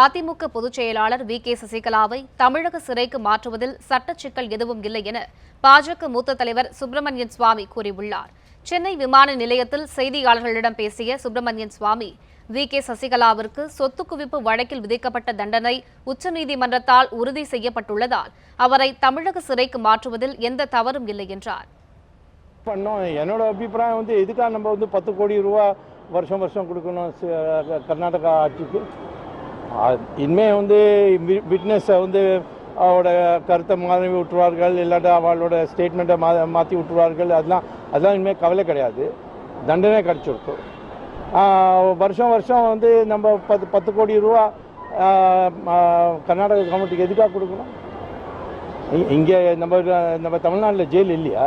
அதிமுக பொதுச் செயலாளர் we. K. சசிகலாவை தமிழக சிறைக்கு மாற்றுவதில் சட்டச்சிக்கல் எதுவும் இல்லை என பாஜக மூத்த தலைவர் சுப்பிரமணியன் சுவாமி கூறியுள்ளார். சென்னை விமான நிலையத்தில் செய்தியாளர்களிடம் பேசிய சுப்பிரமணியன் சுவாமி வி. கே. சசிகலாவிற்கு சொத்து குவிப்பு வழக்கில் விதிக்கப்பட்ட தண்டனை உச்சநீதிமன்றத்தால் உறுதி செய்யப்பட்டுள்ளதால் அவரை தமிழக சிறைக்கு மாற்றுவதில் எந்த தவறும் இல்லை என்றார். பண்ணோம். என்னோட அபிப்பிராயம் வந்து எதுக்காக நம்ம வந்து பத்து கோடி ரூபா வருஷம் வருஷம் கொடுக்கணும் கர்நாடகா ஆட்சிக்கு? இனிமேல் இனிமே வந்து விட்னஸை வந்து அவரோட கருத்தை மாறி விட்டுருவார்கள் இல்லாட்டா அவளோட ஸ்டேட்மெண்ட்டை மா மாற்றி விட்டுருவார்கள். அதெல்லாம் அதெல்லாம் இனிமேல் கவலை கிடையாது. தண்டனை கிடச்சிருக்கும். வருஷம் வருஷம் வந்து நம்ம பத்து பத்து கோடி ரூபா கர்நாடக கவர்மெண்ட்டுக்கு எதுக்காக கொடுக்கணும்? இங்கே நம்ம நம்ம தமிழ்நாட்டில் ஜெயில் இல்லையா?